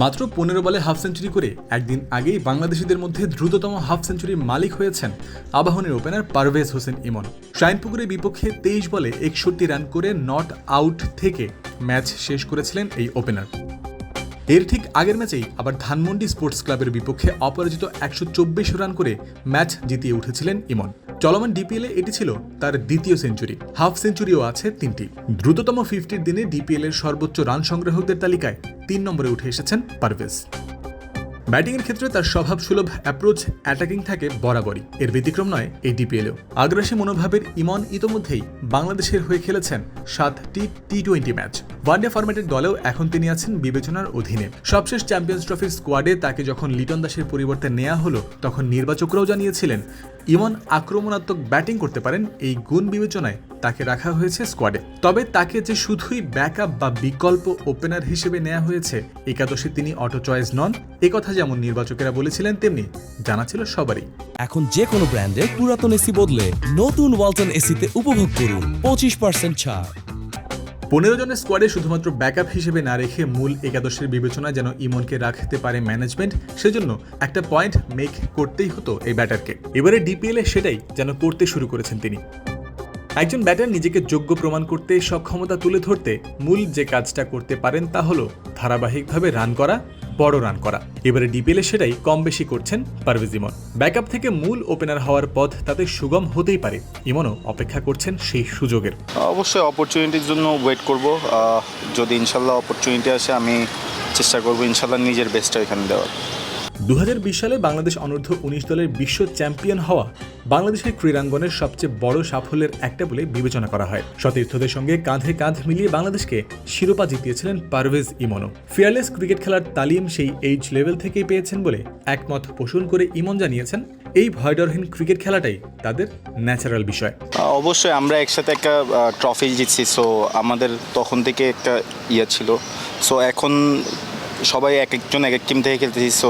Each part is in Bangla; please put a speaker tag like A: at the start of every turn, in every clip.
A: মাত্র পনেরো বলে হাফ সেঞ্চুরি করে একদিন আগেই বাংলাদেশিদের মধ্যে দ্রুততম হাফ সেঞ্চুরির মালিক হয়েছেন আবাহনের ওপেনার পারভেজ হোসেন ইমন। শাইনপুকুরের বিপক্ষে তেইশ বলে একষট্টি রান করে নট আউট থেকে ম্যাচ শেষ করেছিলেন এই ওপেনার। এর ঠিক আগের ম্যাচেই আবার ধানমন্ডি স্পোর্টস ক্লাবের বিপক্ষে অপরাজিত একশো চব্বিশ রান করে ম্যাচ জিতিয়ে উঠেছিলেন ইমন। চলমান ডিপিএলে এটি ছিল তার দ্বিতীয় সেঞ্চুরি। হাফ সেঞ্চুরিও আছে তিনটি। দ্রুততম ফিফটির দিনে ডিপিএল এর সর্বোচ্চ রান সংগ্রাহকদের তালিকায় তিন নম্বরে উঠে এসেছেন পারভেজ। ব্যাটিংয়ের ক্ষেত্রে তার স্বভাব সুলভ অ্যাপ্রোচ অ্যাটাকিং থাকে বরাবরই। এর ব্যতিক্রম নয় এই ডিপিএলও আগ্রাসী মনোভাবের ইমন ইতোমধ্যেই বাংলাদেশের হয়ে খেলেছেন সাতটি T twenty match one day ফরম্যাটের দলেও এখন তিনি আছেন বিবেচনার অধীনে। সবশেষ চ্যাম্পিয়ন্স ট্রফির স্কোয়াডে তাকে যখন লিটন দাসের পরিবর্তে নেওয়া হলো, তখন নির্বাচকরাও জানিয়েছিলেন, ইমন আক্রমণাত্মক ব্যাটিং করতে পারেন এই গুণ বিবেচনায় তাকে রাখা হয়েছে স্কোয়াডে তবে তাকে যে শুধুই ব্যাকআপ বা বিকল্প ওপেনার হিসেবে নেওয়া হয়েছে, একাদশে তিনি অটো চয়েস নন। একথা যেমন নির্বাচকেরা বলেছিলেন, তেমনি জানা ছিল সবারই।
B: এখন যে কোনো ব্র্যান্ডের পুরাতন এসি বদলে নতুন ওয়ালটন এসিতে উপভোগ করুন। পঁচিশ পার্সেন্ট ছাড়।
A: পনেরো জনের স্কোয়াডে শুধুমাত্র ব্যাকআপ হিসেবে না রেখে মূল একাদশের বিবেচনা যেন ইমনকে রাখতে পারে ম্যানেজমেন্ট সেজন্য একটা পয়েন্ট মেক করতেই হতো এই ব্যাটারকে। এবারে ডিপিএলে সেটাই যেন করতে শুরু করেছেন তিনি। একজন ব্যাটার নিজেকে যোগ্য প্রমাণ করতে সক্ষমতা তুলে ধরতে মূল যে কাজটা করতে পারেন তা হল ধারাবাহিকভাবে রান করা বড় রান করা। এবারে ডিপিএলে সেটাই কম বেশি করছেন পারভেজ ইমন। ব্যাকআপ থেকে মূল ওপেনার হওয়ার পথ তাতে সুগম হতেই পারে। ইমনও অপেক্ষা করছেন সেই সুযোগের।
C: অবশ্যই অপরচুনিটির জন্য ওয়েট করব। যদি ইনশাল্লাহ অপরচুনিটি আসে, আমি চেষ্টা করব ইনশাল্লাহ নিজের বেস্টটা এখানে দেওয়ার।
A: দু হাজার বিশ সালে বাংলাদেশ অনূর্ধ্ব উনিশ দলের বিশ্ব চ্যাম্পিয়ন হওয়া বাংলাদেশের ক্রীড়াঙ্গনের সবচেয়ে বড় সাফল্যের একটা বলে বিবেচনা করা হয়। সতীর্থদের সঙ্গে কাঁধে কাঁধ মিলিয়ে বাংলাদেশকে শিরোপা জিতিয়েছিলেন পারভেজ ইমনও। ফিয়ারলেস ক্রিকেট খেলার তালিম সেই এইজ লেভেল থেকেই পেয়েছেন বলে একমত পোষণ করে ইমন জানিয়েছেন, এই ভয়ডরহীন ক্রিকেট খেলাটাই তাদের ন্যাচারাল বিষয়।
C: অবশ্যই আমরা একসাথে একটা ট্রফি জিতছি সো আমাদের তখন থেকে একটা ইয়ে ছিল। সো এখন সবাই এক একজন এক এক টিম থেকে খেলতেছি সো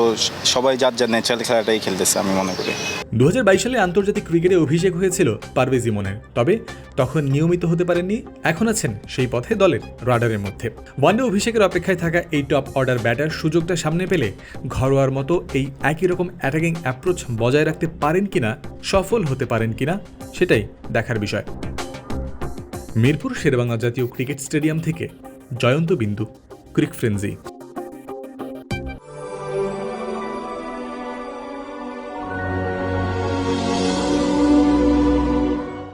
C: সবাই যার যার ন্যাচারাল খেলাটাই খেলতেছে আমি মনে করি।
A: দুহাজার বাইশ সালে আন্তর্জাতিক ক্রিকেটে অভিষেক হয়েছিল পারভেজ ইমনের, তবে তখন নিয়মিত হতে পারেননি, এখন আছেন সেই পথে দলের রাডারের মধ্যে। ওয়ানডে অভিষেকের অপেক্ষায় থাকা এই টপ অর্ডার ব্যাটার সুযোগটা সামনে পেলে ঘরোয়ার মতো এই একই রকম অ্যাটাকিং অ্যাপ্রোচ বজায় রাখতে পারেন কিনা, সফল হতে পারেন কিনা, সেটাই দেখার বিষয়। মিরপুর শেরবাংলা জাতীয় ক্রিকেট স্টেডিয়াম থেকে জয়ন্ত বিন্দু, ক্রিক ফ্রেন্সি।